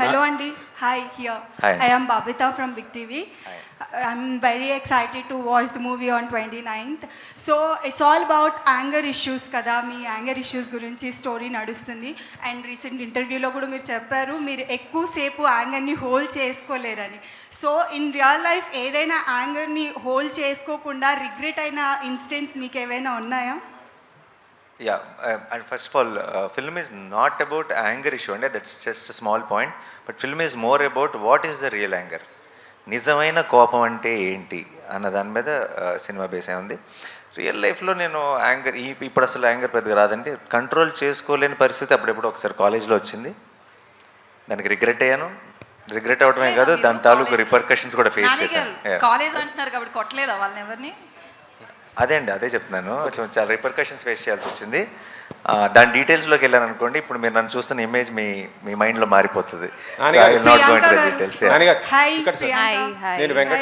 Hello అండి. Hi here. I am Babita from big TV I'm very excited to watch the movie on twenty ninth so it's all about anger issues కదా. మీ anger issues గురించి story నడుస్తుంది. And recent ఇంటర్వ్యూలో కూడా మీరు చెప్పారు మీరు ఎక్కువసేపు యాంగర్ని హోల్డ్ చేసుకోలేరని. సో ఇన్ రియల్ లైఫ్ ఏదైనా యాంగర్ని హోల్డ్ చేసుకోకుండా రిగ్రెట్ అయిన ఇన్సిడెంట్స్ మీకు ఏవైనా ఉన్నాయా? Yeah and first of all film is not about anger issue అంటే that's just small point but film is more about what is the real anger నిజమైన కోపం అంటే ఏంటి అన్న దాని మీద సినిమా బేస్ అయి ఉంది. రియల్ లైఫ్లో నేను యాంగర్ ఈ ఇప్పుడు అసలు యాంగర్ పెద్దగా రాదంటే కంట్రోల్ చేసుకోలేని పరిస్థితి అప్పుడెప్పుడు ఒకసారి కాలేజ్లో వచ్చింది. దానికి రిగ్రెట్ అయ్యాను. రిగ్రెట్ అవడమే కాదు దాని తాలూకు రిపర్కషన్స్ కూడా ఫేస్ చేశాను. కాలేజ్ అంటున్నారు కాబట్టి కొట్టలేదా వాళ్ళని ఎవరిని? అదే అండి అదే చెప్తున్నాను. కొంచెం చాలా రిపర్కషన్స్ ఫేస్ చేయాల్సి వచ్చింది. ఆ, దాని డీటెయిల్స్లోకి వెళ్ళాను అనుకోండి ఇప్పుడు మీరు నన్ను చూస్తున్న ఇమేజ్ మీ మీ మైండ్లో మారిపోతుంది. నాన్నగారు, నాట్ గోయింగ్. డీటెయిల్స్ నేను వెంకట్